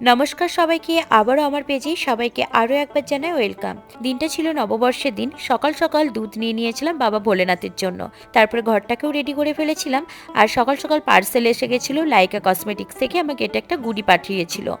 নমস্কার সবাইকে, আবারও আমার পেজে সবাইকে আরও একবার জানাই ওয়েলকাম। দিনটা ছিল নববর্ষের দিন, সকাল সকাল দুধ নিয়ে নিয়েছিলাম বাবা ভোলেনাথের জন্য। তারপরে ঘরটাকেও রেডি করে ফেলেছিলাম আর সকাল সকাল পার্সেল এসে গেছিল লাইকা কসমেটিক্স থেকে আমাকে এটা একটা গুড়ি পাঠিয়েছিল।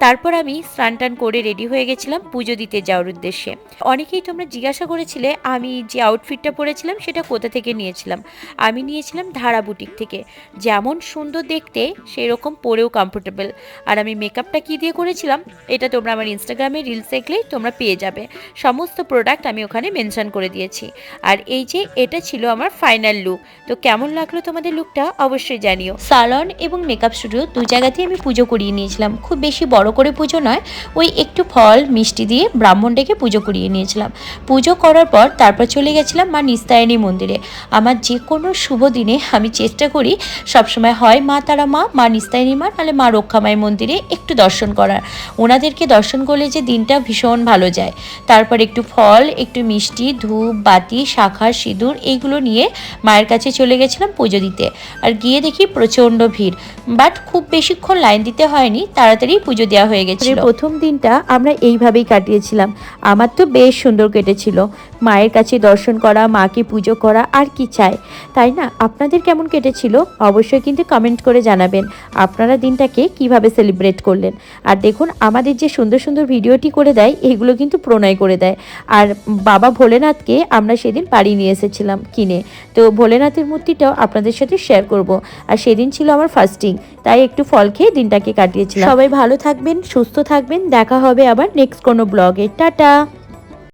তারপর আমি স্নান টান করে রেডি হয়ে গেছিলাম পুজো দিতে যাওয়ার উদ্দেশ্যে। অনেকেই তোমরা জিজ্ঞাসা করেছিলে, আমি যে আউটফিটটা পরেছিলাম সেটা কোথা থেকে নিয়েছিলাম? আমি নিয়েছিলাম ধারা বুটিক থেকে। যেমন সুন্দর দেখতে, সেরকম পরেও কমফোর্টেবল আর আমি মেকআপটা কি দিয়ে করেছিলাম, এটা তোমরা আমার ইনস্টাগ্রামে রিলস দেখলেই তোমরা পেয়ে যাবে। সমস্ত প্রোডাক্ট আমি ওখানে মেনশন করে দিয়েছি। আর এই যে এটা ছিল আমার ফাইনাল লুক তো কেমন লাগল তোমাদের লুকটা অবশ্যই জানিও। সালন এবং মেকআপ স্টুডিও দু জায়গাতেই আমি পুজো করিয়ে নিয়েছিলাম। খুব বেশি বড় করে পুজো নয়, ওই একটু ফল, মিষ্টি দিয়ে ব্রাহ্মণ ডেকে পুজো করিয়ে নিয়েছিলাম। পুজো করার পর তারপর চলে গেছিলাম মা নিস্তায়নী মন্দিরে। আমার যে কোনো শুভ দিনে আমি চেষ্টা করি, সবসময় হয় মা তারা মা মা নিস্তায়নী মা, নাহলে মা রক্ষামাই মন্দিরে একটু দর্শন করার। ওনাদেরকে দর্শন করলে যে দিনটা ভীষণ ভালো যায়। তারপর একটু ফল একটু মিষ্টি ধূপ বাতি শাখার সিঁদুর এইগুলো নিয়ে মায়ের কাছে চলে গেছিলাম পুজো দিতে। আর গিয়ে দেখি প্রচণ্ড ভিড়। বাট খুব বেশিক্ষণ লাইন দিতে হয়নি তাড়াতাড়ি পুজো দেওয়া হয়ে গেছিল। প্রথম দিনটা আমরা এইভাবেই কাটিয়েছিলাম। আমার তো বেশ সুন্দর কেটেছিল। মায়ের কাছে দর্শন করা মাকে পুজো করা আর কি চাই। তাই না? আপনাদের কেমন কেটেছিল? অবশ্যই কিন্তু কমেন্ট করে জানাবেন। আপনারা দিনটাকে কীভাবে সেলিব্রেট করলেন? আর দেখুন, আমাদের যে সুন্দর সুন্দর ভিডিওটি করে দেয়, এগুলো কিন্তু প্রণয় করে দেয়। আর বাবা ভোলেনাথকে আমরা সেদিন বাড়ি নিয়ে এসেছিলাম কিনে। তো ভোলেনাথের মূর্তিটাও আপনাদের সাথে শেয়ার করব। আর সেদিন ছিল আমার ফার্স্টিং তাই একটু ফল খেয়ে দিনটাকে কাটিয়েছিলাম। সবাই ভালো থাকবেন, সুস্থ থাকবেন। দেখা হবে আবার নেক্সট কোনো ব্লগে টাটা!